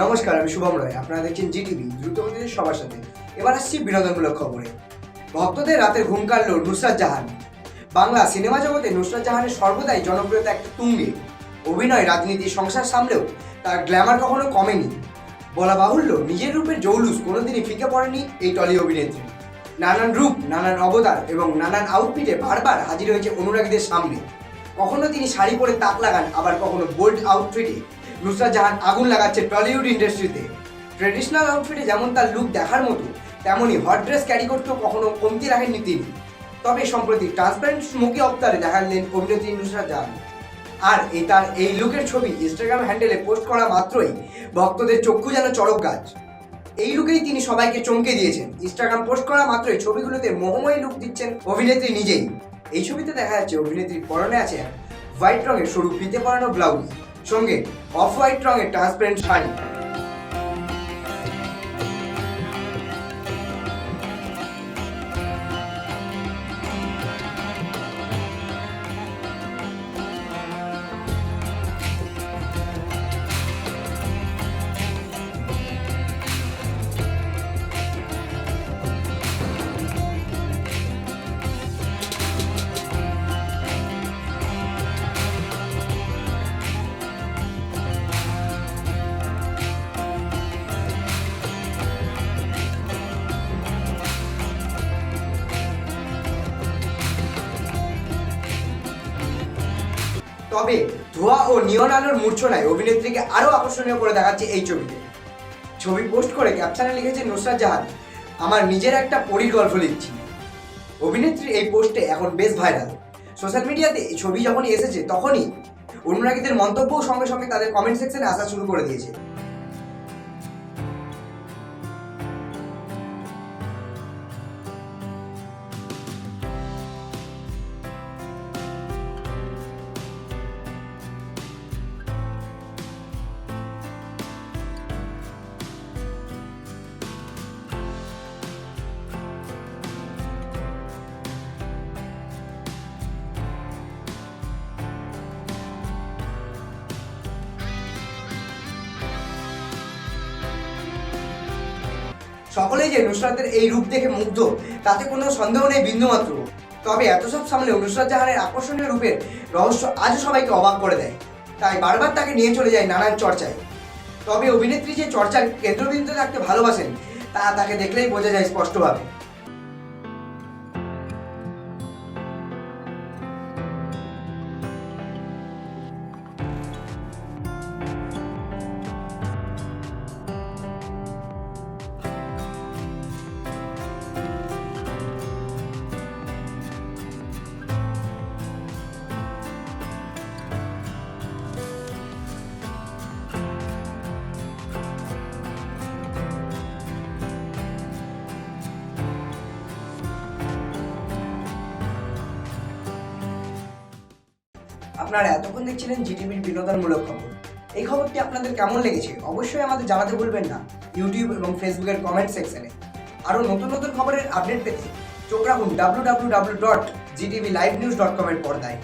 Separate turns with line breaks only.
নমস্কার, আমি শুভম রায়। আপনারা দেখছেন জিটিভি দ্রুত গতিতে সবার সাথে। এবার আসছি বিনোদনমূলক খবরে। ভক্তদের রাতের ঘুম কাটল নুসরাত জাহান। বাংলা সিনেমা জগতে নুসরাত জাহানের সর্বদাই জনপ্রিয়তা একটা তুঙ্গে। অভিনয়, রাজনীতি, সংসার সামলেও তার গ্ল্যামার কখনো কমেনি। বলা বাহুল্য, নিজের রূপের জৌলুস কোনোদিনই ফিকে পড়েনি এই টলি অভিনেত্রী। নানান রূপ, নানান অবতার এবং নানান আউটফিটে বারবার হাজির হয়েছে অনুরাগীদের সামনে। কখনো তিনি শাড়ি পরে তাক লাগান, আবার কখনো বোল্ড আউটফিটে নুসরাত জাহান আগুন লাগাচ্ছে টলিউড ইন্ডাস্ট্রিতে। ট্রেডিশনাল আউটফিটে যেমন তার লুক দেখার মতো তেমনই হট ড্রেস ক্যারি করতেও কখনো কমতি রাখেননি তিনি। তবে সম্প্রতি ট্রান্সপারেন্ট স্মোকি অবতারে দেখালেন অভিনেত্রী নুসরাত জাহান। আর এই তার এই লুকের ছবি ইনস্টাগ্রাম হ্যান্ডেলে পোস্ট করা মাত্রই ভক্তদের চক্ষু যেন চড়ক গাছ। এই লুকেই তিনি সবাইকে চমকে দিয়েছেন। ইনস্টাগ্রাম পোস্ট করা মাত্রই ছবিগুলোতে মোহময় লুক দিচ্ছেন অভিনেত্রী নিজেই। এই ছবিতে দেখা যাচ্ছে অভিনেত্রীর পরনে আছে হোয়াইট রঙের সরু ফিতে পরানো ব্লাউজ। সঙ্গে অফ হোয়াইট রঙের ট্রান্সপারেন্ট শাড়ি। তবে ধোয়া ও নিয়ন আলোর মূর্ছনায় অভিনেত্রীকে আরও আকর্ষণীয় করে দেখাচ্ছে এই ছবিতে ছবি পোস্ট করে ক্যাপশনে লিখেছে, নুসরাত জাহান, আমার নিজের একটা পরীর গল্প লিখছি। অভিনেত্রীর এই পোস্টে এখন বেশ ভাইরাল। সোশ্যাল মিডিয়াতে এই ছবি যখনই এসেছে, তখনই অনুরাগীদের মন্তব্যও সঙ্গে সঙ্গে তাদের কমেন্ট সেকশনে আসা শুরু করে দিয়েছে। সকলেই যে নুসরাতের এই রূপ দেখে মুগ্ধ, তাতে কোনো সন্দেহ নেই বিন্দুমাত্র তবে এত সব সামলে নুসরাত জাহানের আকর্ষণীয় রূপের রহস্য আজও সবাইকে অবাক করে দেয়। তাই বারবার তাকে নিয়ে চলে যায় নানান চর্চায়। তবে অভিনেত্রী যে চর্চার কেন্দ্রবিন্দু থাকতে ভালোবাসেন, তা তাকে দেখলেই বোঝা যায় স্পষ্টভাবে। আপনারা এতক্ষণ দেখছিলেন জিটিভির বিনোদনমূলক খবর। এই খবরটি আপনাদের কেমন লেগেছে অবশ্যই আমাদের জানাতে ভুলবেন না ইউটিউব এবং ফেসবুকের কমেন্ট সেকশনে আরও নতুন নতুন খবরের আপডেট পেতে চোখ রাখুন W W W dot Zee TV live news dot কমের পর্দায়।